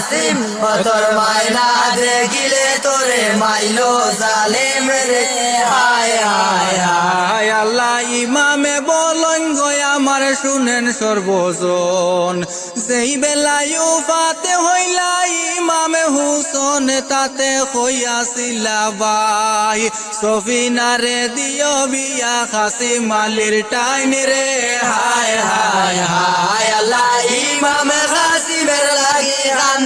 হাসিম ও তোর মায়না দেখিলে তোরে মাইলো জালিম রে। ইমামে বলন গয় আমার শুনেন সর্বজন। যেই বেলায় ফাতে হইলা, ইমামে হুসন তাতে হইয়াছিলা বাই সফিনারে দিও বিয়া খাসি মালির টাইম রে। হায় হায় হায়, আল্লাহ ইমাম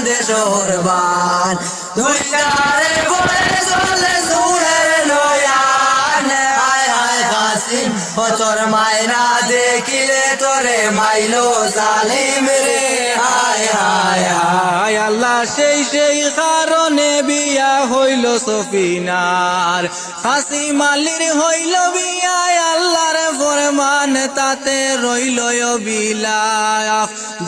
কান্দে সোরবান দুই তারে বলে চলে সুরের নয়ান। হায় হায় হাসিম ও তোর মায়না দেখিলে তোরে মাইলো জালিম রে। হায় হায় হায়, আল্লাহ সেই সেই কারণে সফিনার। হাসি মালির হইল বিয়া আল্লাহর ফরমান তাতে রইল বিলায়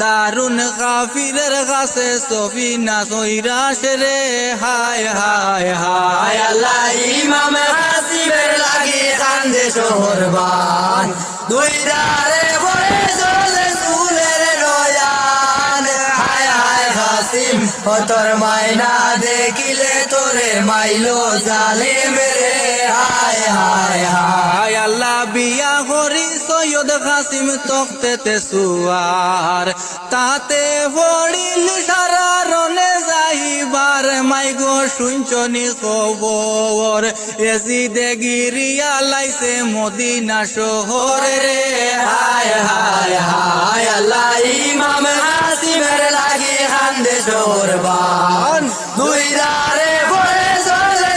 দারুণ কাফিরের কাছে সফিনা সৈরাস রে হায় হায় হায়। আল্লাহ ইমাম হাসিমের লাগি কান্দে সোরবান দুই দারে বলে তোর মায়না দেখিলে তোরে মাইলো জালিম রে হায় হায় হায়, আল্লাহ বিয়া করি, সৈয়দ কাসিম তখতেতে সুয়ার। তাতে পড়িল সারা রনে যাইবার। মাই গো শুনছনি খবর? এজি দে গিরিয়া লাইছে মদিনা শহর রে। হায় হায় হায়, আল্লাহ ইমাম হাসিমের লাগি কান্দে সোরবান দুই দারে বলে চলে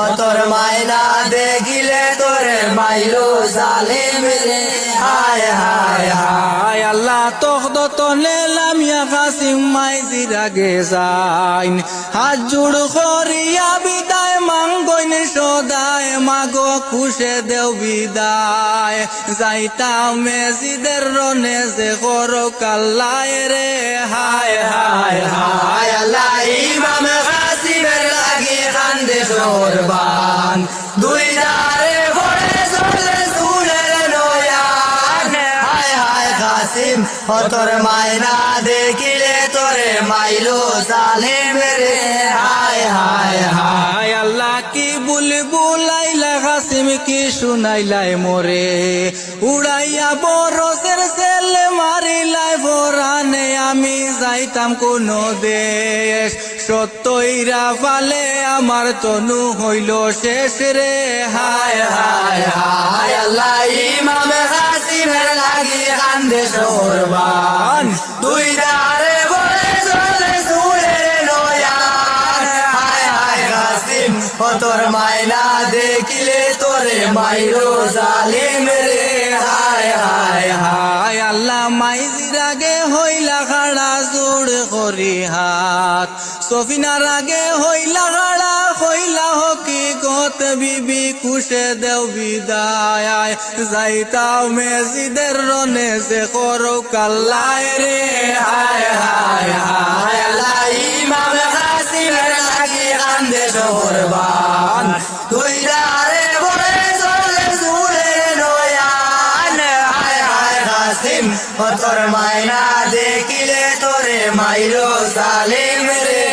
ও তোর মায়না দেখিলে তোরে মাইলো জালিম রে। হায় হায় হায় আল্লাহ তখদ তলে লামিয়া কাসিম, মাই জিরাগে যাইন। হাত জুড় করিয়া বিদায় মাঙ্গইন সদায় মাগো খুশে দেও বিদায়। যাইতাম মেজিদের রনে যে কর কাল্লায় রে। হায় হায় হায় আল্লাহ, ইমাম হাসিমের লাগি কান্দে সোরবান দুই দারে ভরে চলে সুরের নয়ান। হায় হায় কাসিম ও তোর মায়না দেখিলে তোরে মাইলো জালিম রে। হায় হায় হায় আল্লাহ কি বুল বুলাইলা কাসিম কি শুনাইলাই মোরে? উড়াইয়া বরসের ছেলে মারিলাই ফরানে আমি যাইতাম কোন দেশ। সত্যইরা ফালে আমার তনু হইল শেষ রে। হায় হায় হায়, আল্লাহ, ইমাম হাসিমের লাগি কান্দে সোরবান দুই ও তোর মায়না দেখিলে তোরে মাইরো জালিম রে। হায় হায় হায়, আল্লাহ মাইজির আগে হইলা খাড়া জোড় করি হাত। সফিনার আগে হইলা খাড়া, হইলা হকি গত বিবি কুশে দেও বিদায়। যাইতাও মেজিদের রনে যে করো কাল্লায় রে। হায় হায় হায়, আল্লাহ কান্দে সোরবান দুই বলে চলে সুরের নয়ান। হায় হায়, হাসিম ও তোর মায়না দেখিলে তোরে মাইরো জালিম রে।